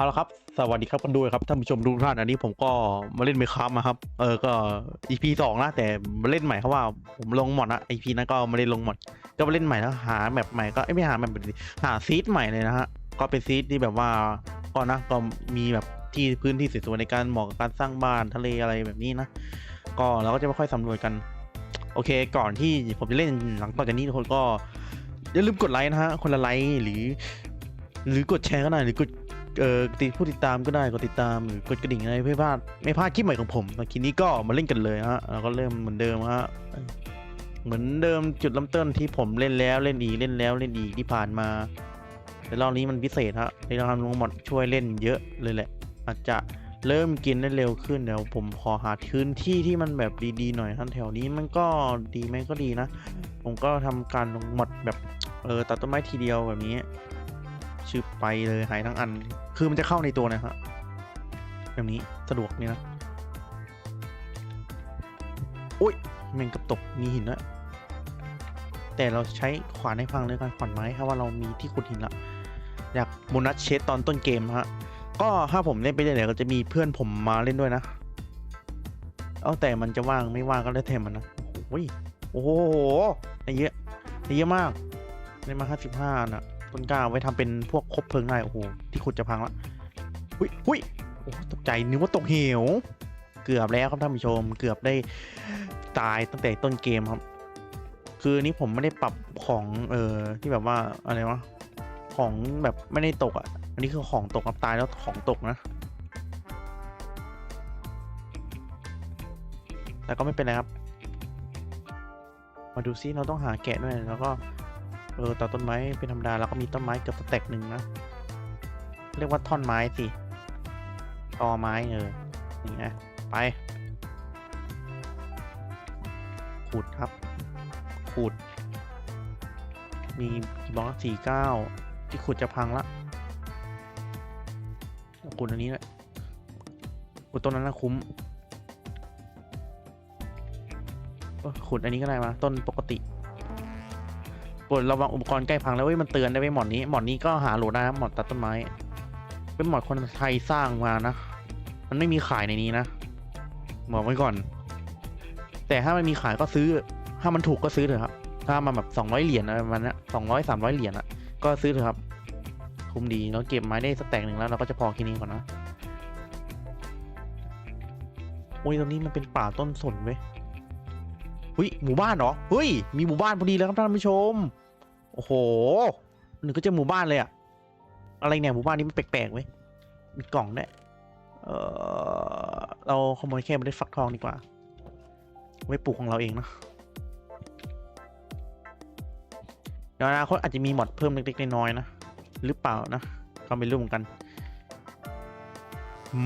เอาละครับ สวัสดีครับคนดูครับท่านผู้ชมทุกท่านอันนี้ผมก็มาเล่นไมค้ามาครับ เออ ก็ EP สองนะแต่มาเล่นใหม่เพราะว่าผมลงหมดนะ EP นั้นก็ไม่ได้ลงหมด ก็มาเล่นใหม่แล้วหาแมปใหม่ก็ไม่หาแมปหาซีดใหม่เลยนะฮะ ก็เป็นซีดที่แบบว่าก็นะก็มีแบบที่พื้นที่สวยๆในการเหมาะกับการสร้างบ้านทะเลอะไรแบบนี้นะ ก็เราก็จะไม่ค่อยสำรวจกัน โอเค ก่อนที่ผมจะเล่นหลังต่อจากนี้ทุกคนก็อย่าลืมกดไลค์นะฮะคนละไลค์หรือ หรือกดแชร์ก็ได้หรือกด เอ่อติดผู้ติดตามก็ได้กดติดตามหรือกดกระดิ่งอะไรเพื่อพลาดไม่พลาดคลิปใหม่ของผมแต่คลิปนี้ก็มาเล่นกันเลยฮะแล้วก็เริ่มเหมือนเดิมฮะเหมือนเดิมจุดเริ่มต้นที่ผมเล่นแล้วเล่นอีเล่นแล้วเล่นอีที่ผ่านมาแต่รอบนี้มันพิเศษฮะในรอบลงหมดช่วยเล่นเยอะเลยแหละ อาจจะเริ่มกินได้เร็วขึ้นเดี๋ยวผมขอหาพื้นที่ที่มันแบบดีๆหน่อยท่านแถวนี้มันก็ดีไหมก็ดีนะ ผมก็ทำการลงหมดแบบเออตัดต้นไม้ทีเดียวแบบนี้ ชื่อไปเลยหายทั้งอัน คือมันจะเข้าในตัวนะฮะแบบนี้สะดวกนี่นะอุ้ยแมงกระตกมีหินละแต่เราใช้ขวานให้พังเลยกันขวานไม้ครับว่าเรามีที่ขุดหินละอยากโบนัสเชสตอนต้นเกมฮะก็ถ้าผมเล่นไปเรื่อยๆก็จะมีเพื่อนผมมาเล่นด้วยนะเอาแต่มันจะว่างไม่ว่างก็ได้วแต่มันนะโอ้โหโอ้โหไอ้เยอะไอ้เยอะมากได้มาห้าสิบห้าน่ะ ต้นกล้าไว้ทำเป็นพวกคบเพลิงได้โอ้โหที่ขุดจะพังละหุยหุยโอ้ตกใจนึกว่าตกเหว เกือบแล้วครับท่านผู้ชม เกือบได้ตายตั้งแต่ต้นเกมครับ คือนี้ผมไม่ได้ปรับของเออที่แบบว่าอะไรวะของแบบไม่ได้ตกอะ อันนี้คือของตกครับตายแล้วของตกนะแต่ก็ไม่เป็นไรครับ มาดูซิเราต้องหาแกะด้วยแล้วก็ เออตัดต้นไม้เป็นธรรมดาแล้วก็มีต้นไม้เกือบสแต็กหนึ่งนะ เรียกว่าท่อนไม้สิตอไม้เออนี่ไงไป ขุดครับ ขุด มีบล็อกสี่เก้าที่ขุดจะพังละขุดอันนี้แหละขุดต้นนั้นนะคุ้มขุดอันนี้ก็ได้มาต้นปกติ ปวดระวังอุปกรณ์ใกล้พังแล้วเว้ยมันเตือนได้ไว้ยหมอนนี้หมอนนี้ก็หาโหลดได้นะหมอนตัดต้นไม้ เป็นหมอนคนไทยสร้างมานะ มันไม่มีขายในนี้นะบอกไว้ก่อน แต่ถ้ามันมีขายก็ซื้อ ถ้ามันถูกก็ซื้อเถอะครับ ถ้ามันแบบสองร้อยเหรียญอะไรประมาณนั้นสองร้อยสามร้อยเหรียญอะก็ซื้อเถอะครับ คุ้มดีแล้วเก็บไม้ได้สแต็กหนึ่งแล้วเราก็จะพอแค่นี้ก่อนนะโอ้ยตรงนี้มันเป็นป่าต้นสนเว้ย ฮ้ยหมู่บ้านเหรอเฮ้ยมีหมู่บ้านพอดีเลยครับท่านผู้ชมโอ้โหหนึ่งก็จะหมู่บ้านเลยอะอะไรเนี่ยหมู่บ้านนี้มันแปลกๆเว้มีกล่องด้วยเออเราขโมยแค่ไม่ได้ฟักทองดีกว่า ไว้ปลูกของเราเองนะเดี๋ยวอนาคตอาจจะมีหมอดเพิ่มเล็กๆน้อยๆนะหรือเปล่านะก็ไม่รู้เหมือนกัน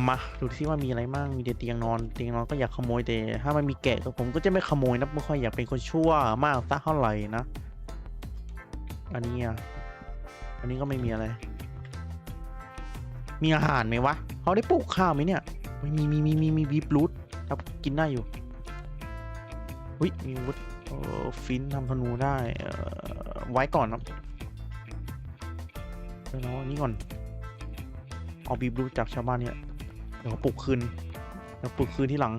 มาดูซิว่ามีอะไรบ้างมีแต่เตียงนอนเตียงนอนก็อยากขโมยแต่ถ้ามันมีแกะก็ผมก็จะไม่ขโมยนะไม่ค่อยอยากเป็นคนชั่วมากสักเท่าไหร่นะ อันนี้อะอันนี้ก็ไม่มีอะไร มีอาหารไหมวะเขาได้ปลูกข้าวไหมเนี่ยไม่มีมีมีมีมีบีบรูทครับกินได้อยู่อุ้ยมีวุฒเออฟินทำธนูได้เออไว้ก่อนครับเดี๋ยวเอาอันนี้ก่อนเอาบีบรูทจากชาวบ้านเนี่ย ดี๋ยวปลูกคืนเดี๋ยวปลูกคืนที่หลัง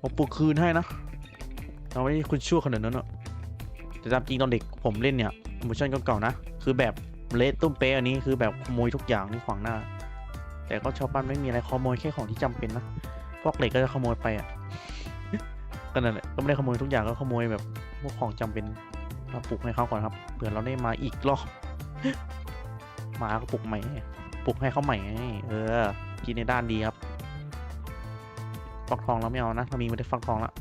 ผมปลูกคืนให้นะเราไม่คุณชั่วขนาดนั้นอะแต่ตามจริงตอนเด็กผมเล่นเนี่ยเวอร์ชันเก่าๆนะ คือแบบเละตุ้มเป๊ะอันนี้คือแบบขโมยทุกอย่างที่ขวางหน้า แต่ก็ชาวบ้านไม่มีอะไรขโมยแค่ของที่จำเป็นนะ พวกเหล็กก็จะขโมยไปอะก็นั่นแหละ ก็ไม่ได้ขโมยทุกอย่างก็ขโมยแบบพวกของจำเป็นเราปลูกให้เขาก่อนครับ เผื่อเราได้มาอีกรอบ มาก็ปลูกใหม่ ปลูกให้เขาใหม่ไงเออ กินในด้านดีครับฟักทองเราไม่เอานะเรามีไม่ได้ฟักทองละ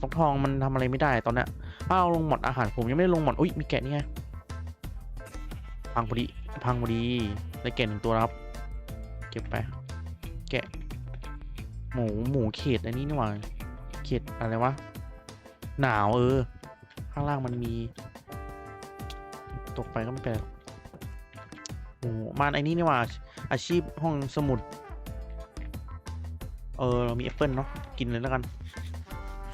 ฟักทองมันทำอะไรไม่ได้ตอนเนี้ยถ้าเอาลงหมดอาหารผมยังไม่ได้ลงหมดอุ้ยมีแกะนี่ไงพังพอดีพังพอดีได้แกะหนึ่งตัวแล้วครับ เก็บไป แกะ หมูหมูเขตอันนี้นี่หว่าเขตอะไรวะหนาวเออ ข้างล่างมันมี ตกไปก็ไม่เป็นไร โอ้มานไอ้นี่นี่ว่าอาชีพห้องสมุด เออเรามีแอปเปิลเนาะกินเลยแล้วกัน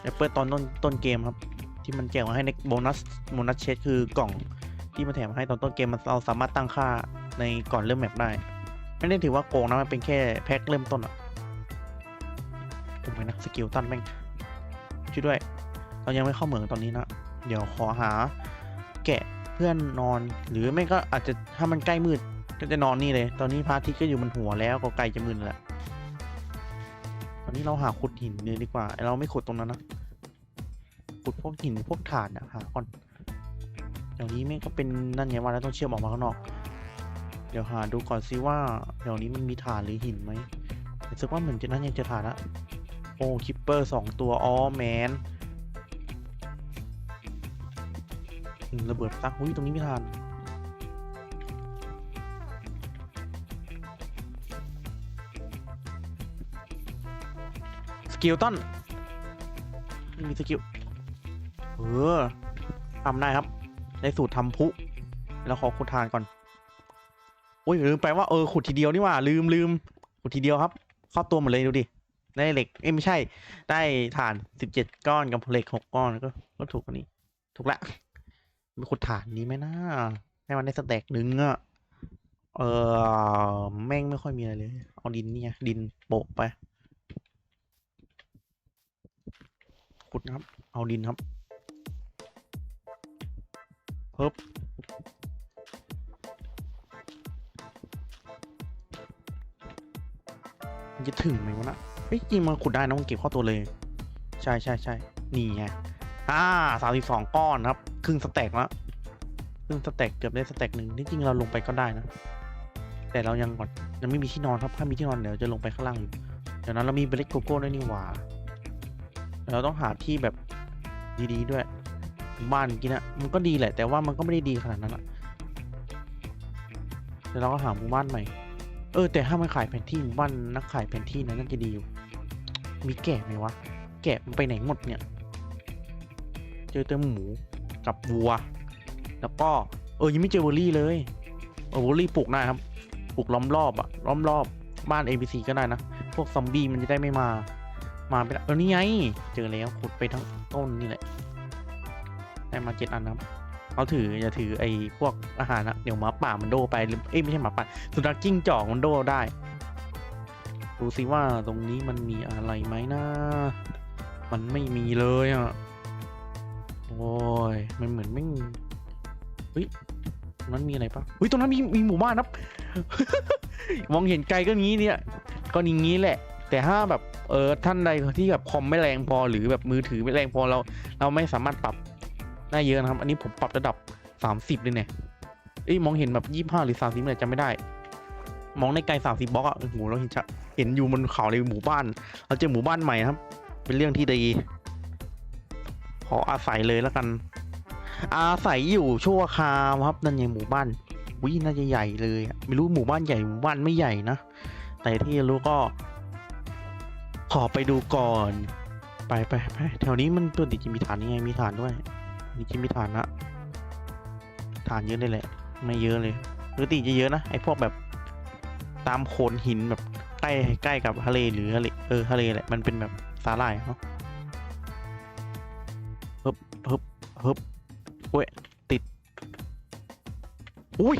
แอปเปิลตอนต้นต้นเกมครับ ที่มันแจกมาให้ในโบนัสโบนัสเชดคือกล่องที่มันแถมมาให้ตอนต้นเกมมันเราสามารถตั้งค่าในก่อนเริ่มแมปได้ ไม่ได้ถือว่าโกงนะมันเป็นแค่แพ็คเริ่มต้นอะผมไปนะสกิลตันแม่งช่วยด้วย เรายังไม่เข้าเหมืองตอนนี้นะ เดี๋ยวขอหาแกะเพื่อนนอนหรือไม่ก็อาจจะถ้ามันใกล้มืด ก็จะนอนนี่เลย ตอนนี้พระอาทิตย์ก็อยู่บนหัวแล้วก็ใกลจะมืดแล้วตอนนี้เราหาขุดหินเลยดีกว่า เราไม่ขุดตรงนั้นนะ ขุดพวกหินพวกถ่านอะหาก่อนเดี๋ยวนี้แม่งก็เป็นนั่นไงว่าแล้วต้องเชื่อมออกมาข้างนอก เดี๋ยวหาดูก่อนซิว่าเดี๋ยวนี้มันมีถ่านหรือหินไหมรู้สึกว่าเหมือนจะนั่นยังจะถ่านละโอ้คิปเปอร์สองตัวอ๋อแมนระเบิดตักอุ้ยตรงนี้ไม่ทาน กิลตันไม่มีสกิลเออทำได้ครับ ได้สูตรทำพุ แล้วขอขุดทานก่อนโอ้ยลืมไปว่าเออขุดทีเดียวนี่ว่าลืมลืมขุดทีเดียวครับเข้าตัวหมดเลยดูดิได้เหล็กเอ้ไม่ใช่ ได้ถ่านสิบเจ็ดก้อนกับเหล็กหกก้อนก็ก็ถูกกว่านี้ ถูกละไปขุดฐานนี้ไหมนะให้มันได้สแต็กหนึ่งอะเออแม่งไม่ค่อยมีอะไรเลย เอาดินเนี่ไงดินโปะไป ขุดนะครับ เอาดินครับเพิบจะถึงไหมวะนะเฮ้ยจริงมันขุดได้นะมันเก็บเข้าตัวเลย ใช่ใช่ใช่นี่ไงอ่าสามสิบสองก้อนครับ ครึ่งสแต็กแล้วครึ่งสแต็กเกือบได้สแต็กหนึ่งที่จริงเราลงไปก็ได้นะ แต่เรายังก่อนยังไม่มีที่นอนครับ ถ้ามีที่นอนเดี๋ยวจะลงไปข้างล่างอยู่เดี๋ยวนั้นเรามีเบล็กโกโก้ด้วยนี่หว่า เราต้องหาที่แบบดีๆด้วย บ้านกินอะมันก็ดีแหละ แต่ว่ามันก็ไม่ได้ดีขนาดนั้นอะเดี๋ยวเราก็หาหมู่บ้านใหม่ เออ แต่ถ้ามันขายแผนที่หมู่บ้านนักขายแผนที่นะน่าจะดีอยู่ มีแกะไหมวะ แกะมันไปไหนหมดเนี่ย เจอแต่หมูกับวัว แล้วก็ เออยังไม่เจอเบอร์รี่เลยเออเบอร์รี่ปลูกได้ครับ ปลูกล้อมรอบอะล้อมรอบบ้าน ABC ก็ได้นะ พวกซอมบี้มันจะได้ไม่มา มาไม่ได้เออนี่ไงเจอแล้วขุดไปทั้งต้นนี่แหละได้มาเจ็ดอันนับเขาถืออย่าถือไอ้พวกอาหารนะเดี๋ยวหมาป่ามันโดไปหรือเอ้ยไม่ใช่หมาป่าสุนัขจิ้งจอกมันโดได้ ดูสิว่าตรงนี้มันมีอะไรไหมนะ มันไม่มีเลยอะโอ้ยมันเหมือนไม่มีเฮ้ยตรงนั้นมีอะไรปะเฮ้ยตรงนั้นมีมีหมู่บ้านครับมองเห็นไกลก็งี้เนี่ย ก็อย่างงี้แหละ แต่ถ้าแบบเออท่านใดที่แบบคอมไม่แรงพอหรือแบบมือถือไม่แรงพอเรา เราไม่สามารถปรับได้เยอะนะครับ อันนี้ผมปรับระดับ 30 เลยเนี่ยเอ้ยมองเห็นแบบ 25 หรือ 30เนี่ยจำไม่ได้ มองในไกล 30บล็อกอะโอ้โหเราเห็นชัดเห็นอยู่บนเขาในหมู่บ้าน เราเจอหมู่บ้านใหม่ครับ เป็นเรื่องที่ดี ขออาศัยเลยแล้วกัน อาศัยอยู่ชั่วคราวครับนั่นไงหมู่บ้านวิน่าจะใหญ่เลย ไม่รู้หมู่บ้านใหญ่หมู่บ้านไม่ใหญ่นะ แต่ที่รู้ก็ ขอไปดูก่อน ไปไปไปแถวนี้มันตัวดิจิมีฐานยังไงมีฐานด้วยดิจิมีฐานนะฐานเยอะเลยแหละ ไม่เยอะเลยปกติจะเยอะนะไอพวกแบบตามโขนหินแบบใกล้ใกล้กับทะเลหรือทะเลเออทะเลแหละมันเป็นแบบสาหร่ายเนาะฮึบฮึบฮึบโอ้ยติด อุ้ย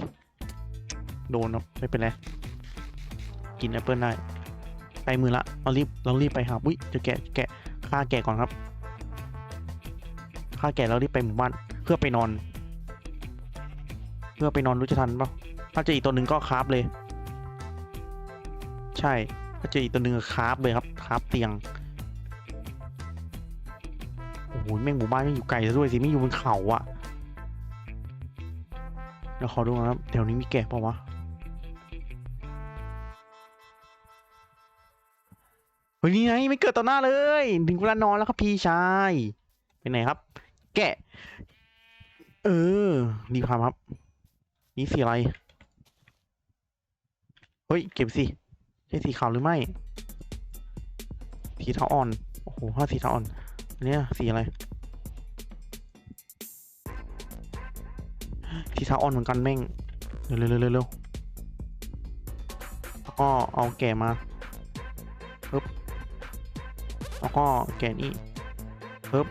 โดนเนาะไม่เป็นไร กินแอปเปิลได้ ไปมือละเรารีบเรารีบไปหาอุ้ยจะแกะแกะฆ่าแกะก่อนครับฆ่าแกะเรารีบไปหมู่บ้านเพื่อไปนอน เพื่อไปนอนรู้จะทันปล่าถ้าเจออีกตัวหนึ่งก็คราฟเลย ใช่ถ้าเจออีกตัวหนึ่งก็คราฟเลยครับคราฟเตียงโอ้โหแม่งหมู่บ้านไม่อยู่ไกลซะด้วยสิไม่อยู่บนเขาอะเดี๋ยวขอดูนะครับแถวนี้มีแกะปล่าวะ ฮ้ยนี่ไงไม่เกิดต่อหน้าเลย ถึงเวลานอนแล้วครับพี่ชายไปไหนครับ แกะ เออดีความครับ นี่สีอะไร เฮ้ย เก็บสิใช่สีขาวหรือไม่สีเทาอ่อน โอ้โหถ้าสีเทาอ่อนอันเนี้ยสีอะไรสีเทาอ่อนเหมือนกันแม่งเร็วเร็วเร็วเร็วเร็วแล้วก็เอาแก่มาปึ๊บ แล้วก็แกะนี่เพิ่ม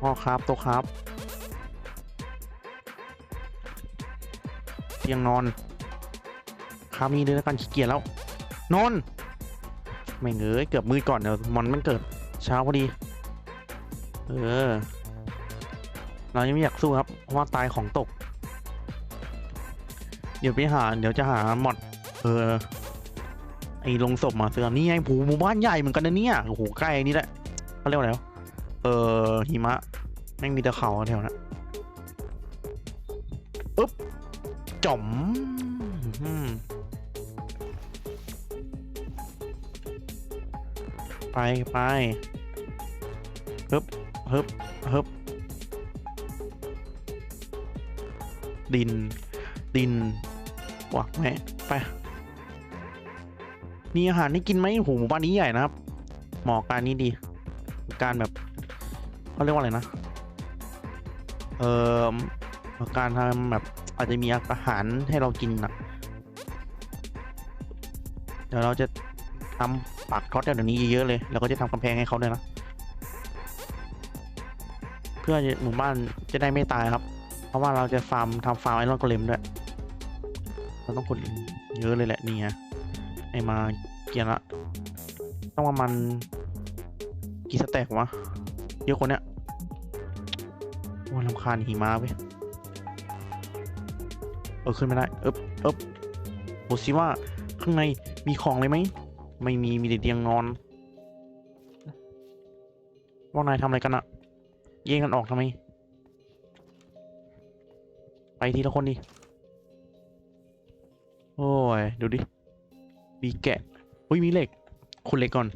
ก็ครับโตครับเตียงนอนคราวนี้เลยแล้วกันขี้เกียจแล้ว นอนไม่เอ้ยเกือบมืดก่อนเดี๋ยวมอนมันเกิดเช้าพอดี เออ เรายังไม่อยากสู้ครับเพราะว่าตายของตก เดี๋ยวไปหา เดี๋ยวจะหาหมดเออ อ้ลงศพมาเสือนี่ไงผูหมู่บ้านใหญ่เหมือนกันนะเนี่ยโอ้โหใกล้นี่แหละเขาเรียกว่าอะไรวะเออหิมะแม่งมีแต่เขาแถวนั้นอึ๊บจ่อมอืมไปไปฮึบฮึบฮึบดิน ดินวักแม่ไป มีอาหารให้กินไหมโอ้โหมู่บ้านนี้ใหญ่นะครับเหมาะการนี้ดี การแบบเขาเรียกว่าอะไรนะ เอ่อการทำแบบอาจจะมีอาหารให้เรากินนะเดี๋ยวเราจะทำปากท็อตแบบนี้เยอะๆเลยแล้วก็จะทำกำแพงให้เขาด้วยนะ เพื่อหมู่บ้านจะได้ไม่ตายครับ เพราะว่าเราจะฟาร์มทำฟาร์มไอรอนโกเลมด้วย เราต้องกดเยอะเลยแหละนี่ไงไอมา กียร์ละ ต้องประมาณกี่สแต็กวะ เยอะคนเนี้ยโอ้ลำคาญหิมะเว้ยเออขึ้นไม่ได้เอ๊บเอ๊บโหสิว่าข้างในมีของเลยไหม ไม่มี มีแต่เตียงนอน ว่านายทำอะไรกันอะแย่งกันออกทำไม ไปทีละคนดิ โอ้ย ดูดิมีแกะ อุ้ยมีเหล็กคนเหล็กก่อน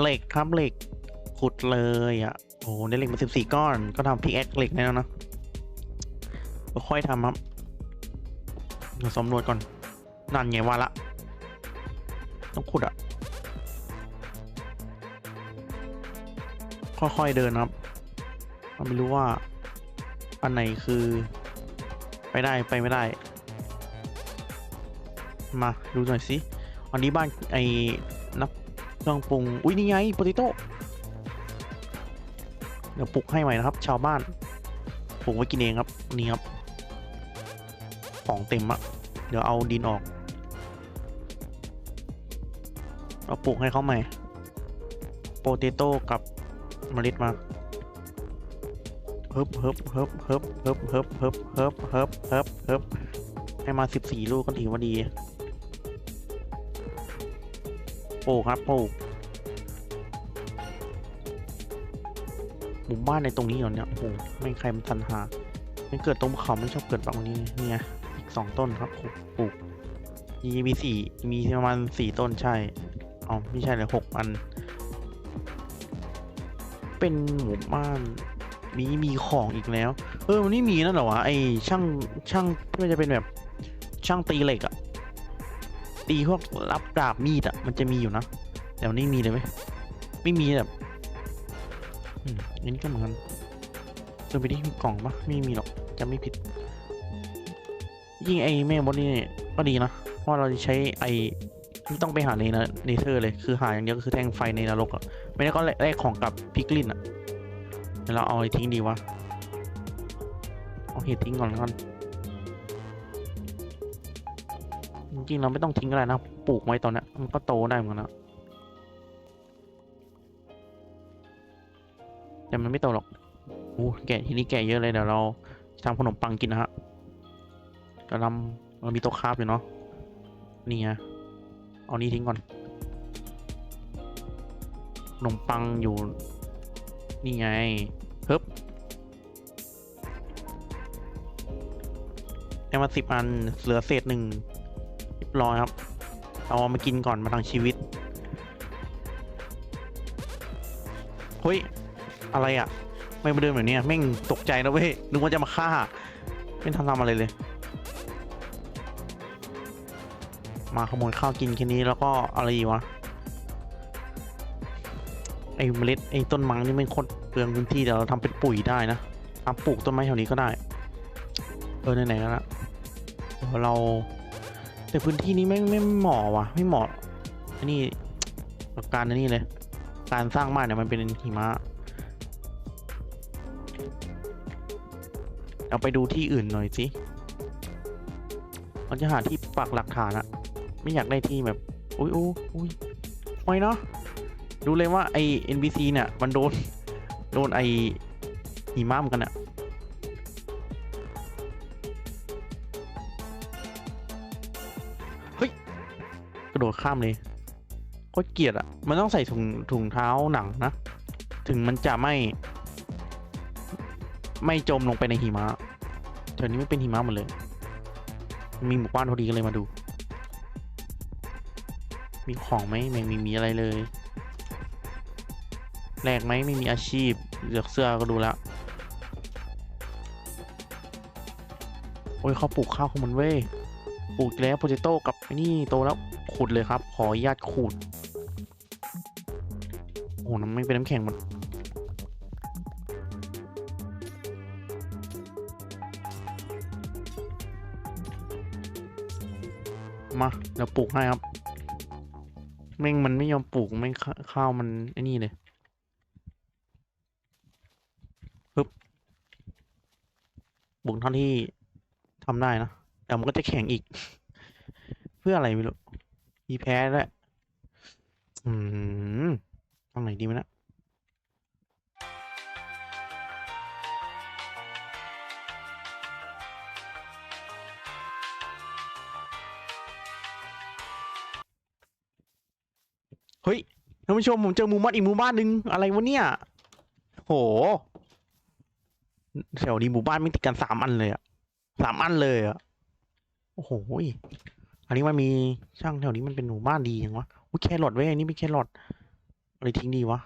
เหล็กครับเหล็กขุดเลยอะโอ้ได้เหล็กมาสิบสี่ก้อน ก็ทำพิกแอคเหล็กได้แล้วนะก็ค่อยทำครับเดี๋ยวสำรวจก่อนนั่นไงว่าละ ต้องขุดอะ ค่อยๆเดินครับไม่รู้ว่า อันไหนคือ ไปได้ไปไม่ได้ มาดูหน่อยสิอันนี้บ้านไอ้นักเครื่องปรุงอุ้ยนี่ไงโปเตโต้เดี๋ยวปลุกให้ใหม่นะครับ ชาวบ้านปลูกไว้กินเองครับนี่ครับของเต็มอะเดี๋ยวเอาดินออกเราปลูกให้เขาใหม่โปเตโต้กับเมล็ดมา ฮิบเฮิบเฮิบเฮิบเฮิบเฮิบเฮิบเฮิบเฮิบเฮิบเฮิบให้มาสิบสี่ลูกก็ถือว่าดีปลูกครับปลูกหมู่บ้านในตรงนี้เหรอเนี่ยโอ้โหไม่ใครมันทันหาไม่เกิดตรงเขาไม่ชอบเกิดตรงนี้นี่ไงอีกสองต้นครับปลูกมีมีสี่มีประมาณสี่ต้นใช่อ๋อไม่ใช่เลยหกอัน เป็นหมู่บ้าน มีมีของอีกแล้ว เออมันนี่มีนั่นเหรอวะไอช่างช่างไม่ว่าจะเป็นแบบช่างตีเหล็กอะตีพวกรับดาบมีดอะมันจะมีอยู่นะแต่วันนี้มีเลยไหมไม่มีแบบอันนี้ก็เหมือนกันดินไปที่มีกล่องปะไม่มีหรอกจะไม่ผิดยิ่งไอแม่มดนี่ก็ดีนะเพราะเราจะใช้ไอไม่ต้องไปหาในนะเนเธอร์เลยคือหาอย่างเดียวก็คือแทงไฟในนรกอะไม่ได้ก็แลกของกับพิกลินอะ ดี๋ยวเราเอาไอ้ทิ้งดีวะ เอาเห็ดทิ้งก่อนแล้วกันจริงๆเราไม่ต้องทิ้งอะไรนะ ปลูกไว้ตอนนี้มันก็โตได้เหมือนกันนะแต่มันไม่โตหรอกโอ้แกะทีนี้แกะเยอะเลยเดี๋ยวเราทำขนมปังกินนะฮะกระลำเรามีโต๊ะคราบอยู่เนาะ นี่ไง เอานี้ทิ้งก่อน ขนมปังอยู่ นี่ไงเฮ้บได้มาสิบอันเหลือเศษหนึ่งเรียบร้อยครับ เอามากินก่อนมาทางชีวิตเฮ้ย อะไรอะ่ะ ไม่มาเดินแบบนี้แม่งตกใจนะเว้ยนึกว่าจะมาฆ่า ไม่ทำทำอะไรเลย มาขโมยข้าวกินแค่นี้แล้วก็อะไรอีกวะ ไอ้เมล็ดไอ้ต้นมังนี่ไม่งโคตรเปลืองพื้นที่แต่เราทำเป็นปุ๋ยได้นะทำปลูกต้นไม้แถวนี้ก็ได้ เออไหนๆก็ละเดี๋ยวเราแต่พื้นที่นี้ไม่ไม่เหมาะว่ะ ไม่เหมาะอันนี้กับการอันนี้เลย การสร้างบ้านเนี่ยมันเป็นหิมะเราไปดูที่อื่นหน่อยสิเราจะหาที่ปักหลักฐานอะไม่อยากได้ที่แบบ อุ้ยอุ้ยอุ้ยไม่เนาะ ดูเลยว่าไอ NPC เนี่ย มันโดน โดนไอหิมะเหมอนกันอะเฮ้ย กระโดดข้ามเลยโคตรเกลียดอะมันต้องใส่ถุงถุงเท้าหนังนะ ถึงมันจะไม่ ไม่จมลงไปในหิมะแถวนี้ไม่เป็นหิมะหมดเลย มีหมู่บ้านพอดีก็เลยมาดู มีของไหมไม่มีมีอะไรเลย แลกไหมไม่มีอาชีพเลือกเสื้อก็ดูแล้ว โอ้ยเขาปลูกข้าวของมันเว้ยปลูกแล้วโปเตโต้กับไอ้นี่โตแล้วขุดเลยครับ ขออนุญาตขุดโอ้น้ำไม่เป็นน้ำแข็งหมดมาเดี๋ยวปลูกให้ครับแม่งมันไม่ยอมปลูกแม่งข้าวมันไอ้นี่เลยปึ๊บ ปลูกเท่าที่ทำได้นะ แต่มันก็จะแข็งอีก เพื่ออะไรไม่รู้มีแพ้ด้วยอืมทางไหนดีไหมนะเฮ้ยท่านผู้ชมผมเจอมู่บ้านอีกมู่บ้านหนึ่งอะไรวะเนี่ย โห แถวนี้หมู่บ้านไม่ติดกันสามอันเลยอะสามอันเลยอะโอ้โหอันนี้มันมีช่างแถวนี้มันเป็นหมู่บ้านดียังวะอุ้ยแครอทเว้อันนี้เป็นแครอทอะไรทิ้งดีวะ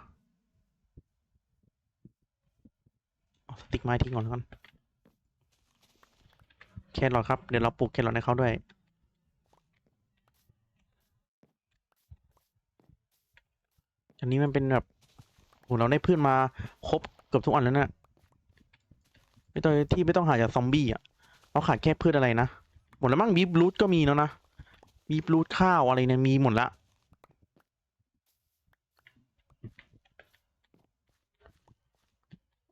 เอาสติ๊กไม้ทิ้งก่อนแล้วกันแครอทครับเดี๋ยวเราปลูกแครอทให้เขาด้วยอันนี้มันเป็นแบบโหเราได้พืชมาครบเกือบทุกอันแล้วเนะ ไม่ต้องที่ไม่ต้องหาจากซอมบี้อะเราขาดแค่พืชอะไรนะ หมดแล้วมั้งบีบรูทก็มีแล้วนะบีบรูทข้าวอะไรเนี่ยมีหมดละ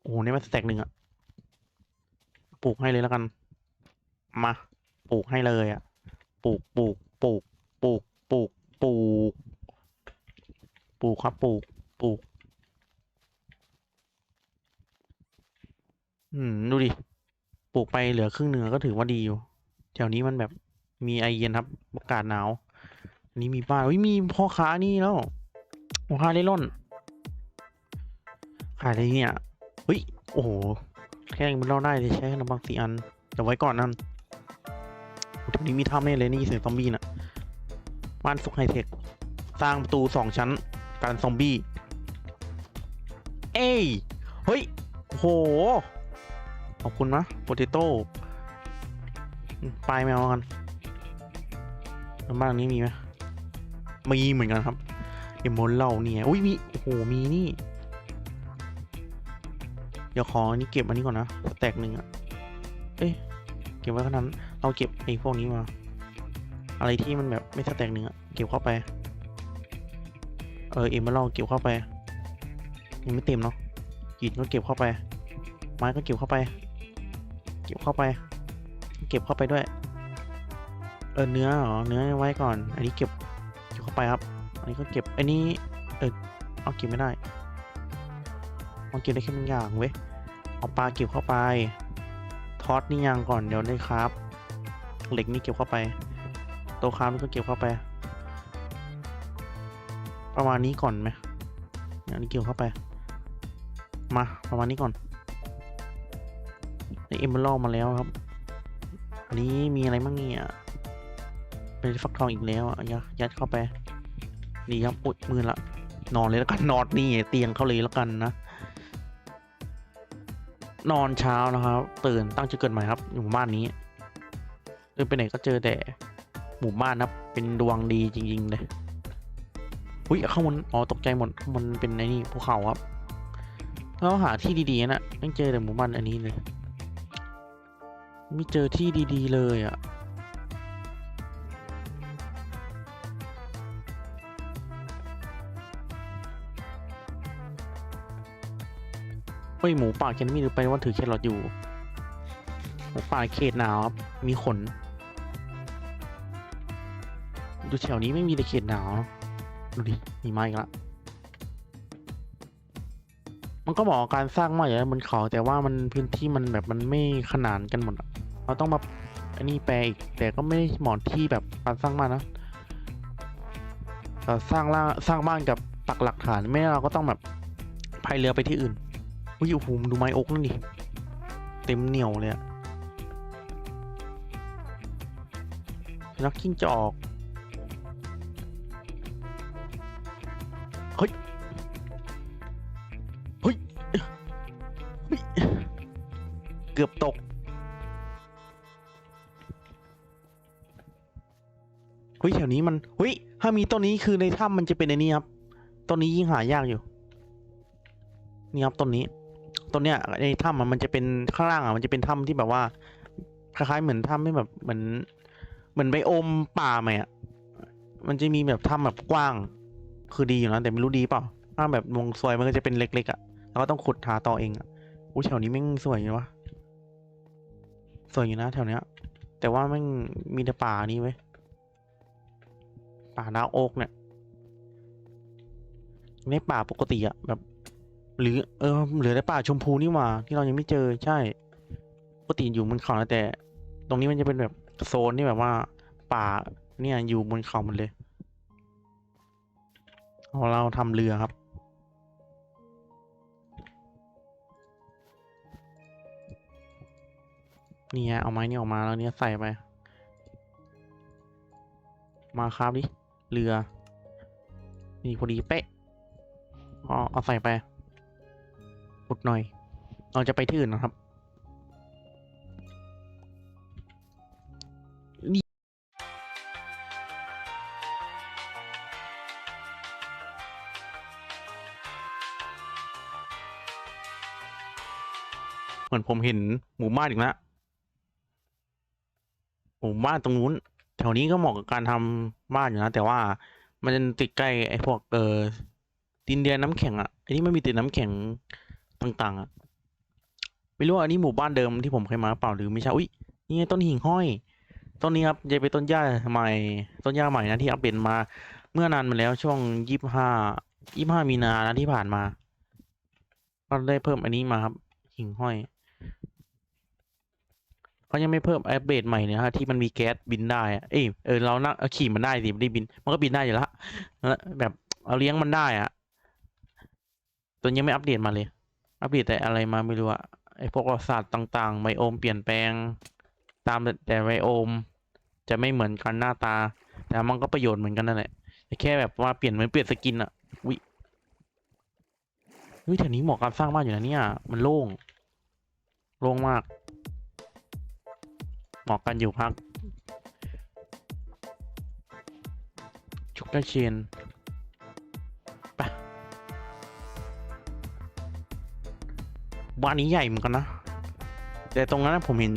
โอ้โหนี่มันสแต็กหนึ่งอะปลูกให้เลยแล้วกัน มาปลูกให้เลยอะปลูกปลูกปลูกปลูกปลูกปลูกปลูกครับปลูกปลูก อืม ดูดิ ปลูกไปเหลือครึ่งหนึ่งก็ถือว่าดีอยู่ แถวนี้มันแบบมีไอเย็นครับ อากาศหนาว อันนี้มีบ้านอุ้ยมีพ่อค้านี่แล้ว พ่อค้าเล่ร่อน ขายอะไรเนี่ยเฮ้ย โอ้โห แค่มันเล่าได้เลยใช้ขนมปังสี่อันเดี๋ยวไว้ก่อนนั่นแถวนี้มีถ้ำแน่เลยนี่เสียงซอมบี้น่ะ บ้านสุกไฮเทค สร้างประตูสองชั้น การซอมบี้ เอ้ย เฮ้ย โห ขอบคุณนะโปเตโต้ปลายแมวกันแล้วบ้านหลังนี้มีไหมมีเหมือนกันครับเอมโมเล่าเนี่ยอุ้ยมีโอ้โหมีนี่ เดี๋ยวขออันนี้เก็บอันนี้ก่อนนะแตกหนึ่งอะเอ้ยเก็บไว้ขนาดนั้นเราเก็บไอ้พวกนี้มา อะไรที่มันแบบไม่แตกหนึ่งอะเก็บเข้าไป เออเอ็มเมอรัลเก็บเข้าไปยังไม่เต็มเนาะหินก็เก็บเข้าไป ไม้ก็เก็บเข้าไป ก็บเข้าไป เก็บเข้าไปด้วย เออเนื้อเหรอเนื้อไว้ก่อน อันนี้เก็บเก็บเข้าไปครับ อันนี้ก็เก็บ อันนี้ เออเอาเก็บไม่ได้เอาเก็บได้แค่บางอย่างเว้ย เอาปลาเก็บเข้าไป ทอดนี่ยังก่อนเดี๋ยวได้ครับ เหล็กนี่เก็บเข้าไป โตะคราฟนี่ก็เก็บเข้าไป ประมาณนี้ก่อนไหมอันนี้เกี่ยวเข้าไป มาประมาณนี้ก่อน ในเอมเบอร์มาแล้วครับ อันนี้มีอะไรบ้างเนี่ยเป็นฟักทองอีกแล้วอะยัดยัดเข้าไปดีครับอุดมือละ นอนเลยแล้วกันนอนนี่เตียงเขาเลยแล้วกันนะ นอนเช้านะครับ ตื่นตั้งจะเกิดใหม่ครับ อยู่หมู่บ้านนี้เดินไปไหนก็เจอแต่หมู่บ้านนะครับเป็นดวงดีจริง ๆ เลยอุ้ยข้างบนอ๋อตกใจหมดข้างบนเป็นไอ้นี่ภูเขาครับเราหาที่ดีๆนะไม่เจอแต่หมู่บ้านอันนี้เลย ไม่เจอที่ดีๆ เลยอะ่ะ เฮ้ย หมูป่าแคนมี่รู้ไปว่าถือแครอทอยู่ หมูป่าเขตหนาวครับมีขน ดูแถวนี้ไม่มีแต่เขตหนาวนะดูดิ มีไม้อีกละมันก็บอกการสร้างมาอย่างบนเขาแต่ว่ามันพื้นที่มันแบบมันไม่ขนานกันหมดอะ เราต้องมาอันนี้แปลอีก แต่ก็ไม่ได้หมาะที่แบบการสร้างบ้านนะเราสร้างล่างสร้างบ้านกับปักหลักฐานไม่เราก็ต้องแบบพายเรือไปที่อื่นอุ้ยโอ้โหมึงดูไม้อกนั่นดิเต็มเหนียวเลยอะนักกิ้งจอกเฮ้ยเฮ้ยเฮ้ย เกือบตก เฮ้ยแถวนี้มันเฮ้ยถ้ามีต้นนี้คือในถ้ำมันจะเป็นไอ้นี่ครับต้นนี้ยิ่งหายากอยู่ นี่ครับต้นนี้ต้นเนี้ยในถ้ำอะมันจะเป็นข้างล่างอะมันจะเป็นถ้ำที่แบบว่าคล้ายๆเหมือนถ้ำที่แบบเหมือนเหมือนไบโอมป่าไหมอะมันจะมีแบบถ้ำแบบกว้าง คือดีอยู่นะแต่ไม่รู้ดีเปล่าถ้าแบบวงซวยมันก็จะเป็นเล็กๆอะแล้วก็ต้องขุดหาต่อเองอะอู้แถวนี้แม่งสวยอยู่วะสวยอยู่นะแถวเนี้ยแต่ว่าแม่งมีแต่ป่านี้ไว้ ป่าดาวโอกเนี่ยในป่าปกติอะแบบ หรือเออเหลือแต่ป่าชมพูนี่หว่า ที่เรายังไม่เจอใช่ ปกติอยู่บนเขานะแต่ ตรงนี้มันจะเป็นแบบโซนที่แบบว่า ป่าเนี่ยอยู่บนเขาหมดเลยเอาเราทำเรือครับนี่ไงเอาไม้นี่ออกมาแล้วเนี่ยใส่ไป มาครับดิ เรือ นี่พอดีเป๊ะเอาเอาใส่ไปอุดหน่อย เราจะไปที่อื่นนะครับนี่เหมือนผมเห็นหมู่บ้านอีกแล้วหมู่บ้านตรงนู้น แถวนี้ก็เหมาะกับการทำบ้านอยู่นะ แต่ว่ามันจะติดใกล้ไอ้พวกเออดินแดนน้ำแข็งอะไอ้นี่ไม่มีติดน้ำแข็งต่างๆอะไม่รู้อันนี้หมู่บ้านเดิมที่ผมเคยมาเปล่าหรือไม่ใช่อุ้ยนี่ไงต้นหิ่งห้อยต้นนี้ครับจะเป็นต้นหญ้าใหม่ ต้นหญ้าใหม่นะที่อัปเดตมา เมื่อนานมาแล้วช่วงยี่ห้ายี่ห้ามีนานะที่ผ่านมา ก็ได้เพิ่มอันนี้มาครับหิ่งห้อย เขายังไม่เพิ่มอัปเดตใหม่เนี่ยฮะที่มันมีแก๊สบินได้อะเอ้ยเออเรานั่งขี่มันได้สิไม่ได้บิน มันก็บินได้อยู่แล้วแล้วแบบเอาเลี้ยงมันได้อะตัวนี้ยังไม่อัปเดตมาเลย อัปเดตแต่อะไรมาไม่รู้อะไอพวกประสาทต่างๆไบโอมเปลี่ยนแปลง ตามแต่ไบโอม จะไม่เหมือนกันหน้าตา แต่มันก็ประโยชน์เหมือนกันนั่นแหละแค่แบบว่าเปลี่ยนเหมือนเปลี่ยนสกินอะวิวิแถวนี้เหมาะกับการสร้างบ้านอยู่นะเนี่ย มันโล่ง โล่งมาก มาะกันอยู่พัก ชุกได้เชนไปบ้านนี้ใหญ่เหมือนกันนะ แต่ตรงนั้นผมเห็น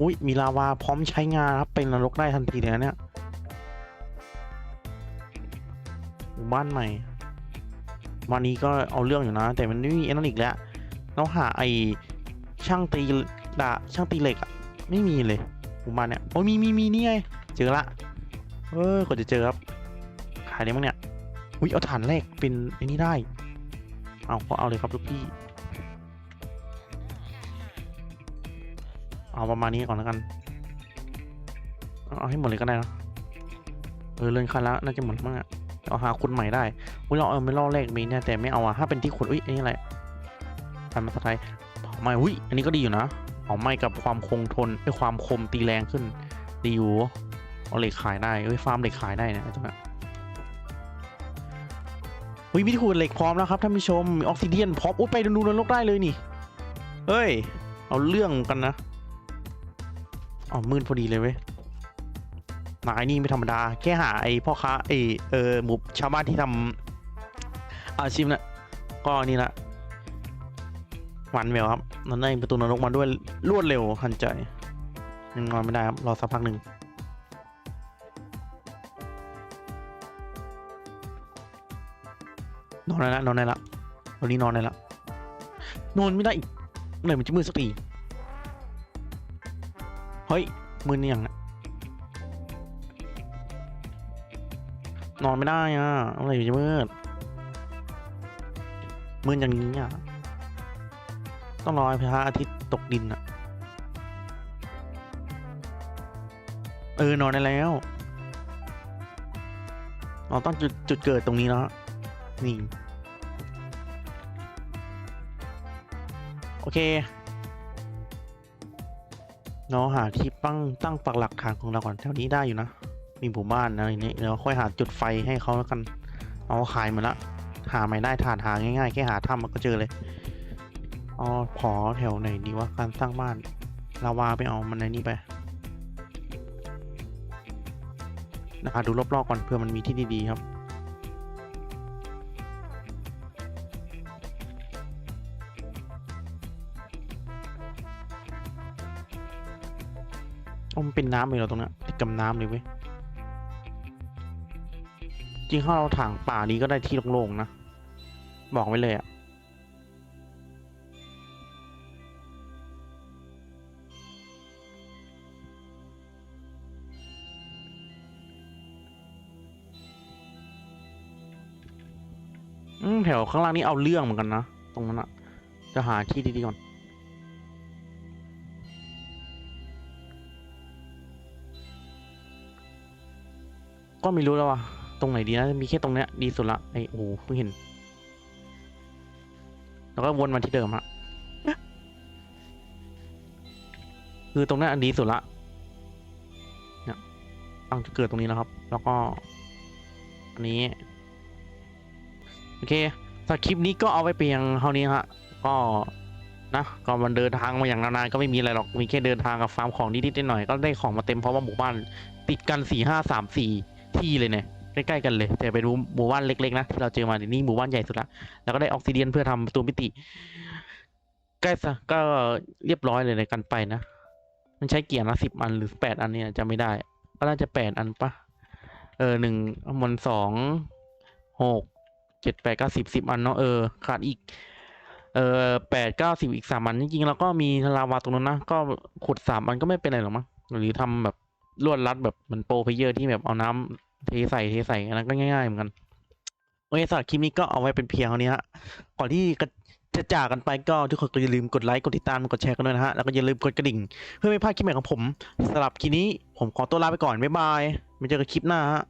อุ้ยมีลาวาพร้อมใช้งานครับ เป็นนรกได้ทันทีเลยนะเนี่ยบ้านใหม่วันนี้ก็เอาเรื่องอยู่นะ แต่มันไม่มีอนั่นอีกแล้วเราหาไอ้ช่างตีดาช่างตีเหล็กอะไม่มีเลย หมู่บ้าเนี่ยโอ้มีมีมีนี่ไงเจอละเออกว่าจะเจอครับขายได้มั้งเนี่ยอุ้ยเอาฐานแรกเป็นไอ้นี่ได้ เอาก็เอาเลยครับลูกพี่เอาประมาณนี้ก่อนแล้วกันเอาให้หมดเลยก็ได้นะเออเลื่อนขั้นแล้วน่าจะหมดมั้งอะเอาหาคนใหม่ได้อุ้ยเราเอาไม่ล่อแรกมีเนี่ยแต่ไม่เอาอะถ้าเป็นที่ขุดอุ้ยอันนี้อะไรพันมาสไทยเผาไม้อุ้ยอันนี้ก็ดีอยู่นะ เผาไหม้กับความคงทนไอ้ยความคมตีแรงขึ้นดีอยู่เอาเหล็กขายได้เอ้ยฟาร์มเหล็กขายได้นะไอ้ตรงนั้นอุ้ยมีที่ขุดเหล็กพร้อมแล้วครับท่านผู้ชมออกซิเดียนพร้อมอุ้ยไปดูนรกได้เลยนี่เฮ้ย เอาเรื่องกันนะอ๋อมืดพอดีเลยเว้ยนายนี่ไม่ธรรมดา แค่หาไอ้พ่อค้าไอ้เออหมูชาวบ้านที่ทำอาชีพน่ะก็นี่ละ วานแววครับนั่นได้ประตูนรกมาด้วยรวดเร็วทันใจยังนอนไม่ได้ครับรอสักพักหนึ่งนอนได้ละนอนได้ละวันนี้นอนได้ละนอนไม่ได้อีกเมื่อไหร่มันจะมืดสักทีเฮ้ยมือเนี่ยงนอนไม่ได้อะอะไรอยู่จะมืดมืดอย่างนี้อะ ต้องรอพระอาทิตย์ตกดินอะเออนอนได้แล้วเราต้องจุดจุดเกิดตรงนี้แล้วนี่ โอเคเราหาที่ตั้งตั้งปักหลักฐานของเราก่อนแถวนี้ได้อยู่นะ มีหมู่บ้านนะอะไรนี้เดี๋ยวค่อยหาจุดไฟให้เขาแล้วกัน เอาขายหมาละ หาไม่ได้ฐานหาง่ายๆ แค่หาถ้ำมันก็เจอเลย อ๋อขอแถวไหนดีว่าการสร้างบ้านลาวาไปเอามันในนี้ไปนะคะดูรอบๆก่อนเพื่อมันมีที่ดีๆครับ อมันเป็นน้ำเลยเรอตรงนี้ติดกับน้ำเลยเว้ย จริงถ้าเราถางป่านี้ก็ได้ที่โล่งๆนะ บอกไว้เลยอะ ถวข้างล่างนี้เอาเรื่องเหมือนกันนะ ตรงนั้นอะจะหาที่ดีๆก่อน ก็ไม่รู้แล้วว่ะตรงไหนดีนะ มีแค่ตรงเนี้ยดีสุดละไอโอ้เพิ่งเห็น แล้วก็วนมาที่เดิมอะคือตรงนี้อันดีสุดละเนี่ยตั้งจะเกิดตรงนี้นะครับ แล้วก็ อันนี้ โอเคสำหรับคลิปนี้ก็เอาไว้เพียงเท่านี้ฮะก็นะก็มันเดินทางมาอย่างนานๆก็ไม่มีอะไรหรอกมีแค่เดินทางกับฟาร์มของนิดๆหน่อยๆก็ได้ของมาเต็มเพราะว่าหมู่บ้าน ติดกันสี่ห้าสามสี่ที่เลยเนี่ยใกล้ๆกันเลย แต่ไปดูหมู่บ้านเล็กๆนะที่เราเจอมาเดี๋ยวนี้หมู่บ้านใหญ่สุดละแล้วก็ได้ออกซิเดียนเพื่อทำประตูมิติใกล้ซะก็เรียบร้อยเลยในการไปนะ มันใช้เกียร์ละสิบอันหรือแปดอันเนี่ยจะไม่ได้ ก็น่าจะแปดอันปะเออหนึ่งมันสองหก เจ็ดแปดเก้าสิบสิบอันเนาะเออขาดอีก เออแปดเก้าสิบอีกสามอันจริงๆแล้วก็มีลาวาตรงนั้นนะ ก็ขุดสามอันก็ไม่เป็นไรหรอกมั้งหรือทำแบบลวดรัดแบบมือนโปรเพเยอร์ที่แบบเอาน้ำเทใส่เทใส่อันนั้นก็ง่ายๆเหมือนกันโอเคสำหรับคลิปนี้ก็เอาไว้เป็นเพียงเท่านี้ฮะก่อนที่จะจากกันไปก็ทุกคนก็อย่าลืมกดไลค์กดติดตามกดแชร์กันด้วยนะฮะแล้วก็อย่าลืมกดกระดิ่ง เพื่อไม่พลาดคลิปใหม่ของผมสำหรับคลิปนี้ผมขอตัวลาไปก่อนบ๊ายบายไว้เจอกันคลิปหน้าฮะ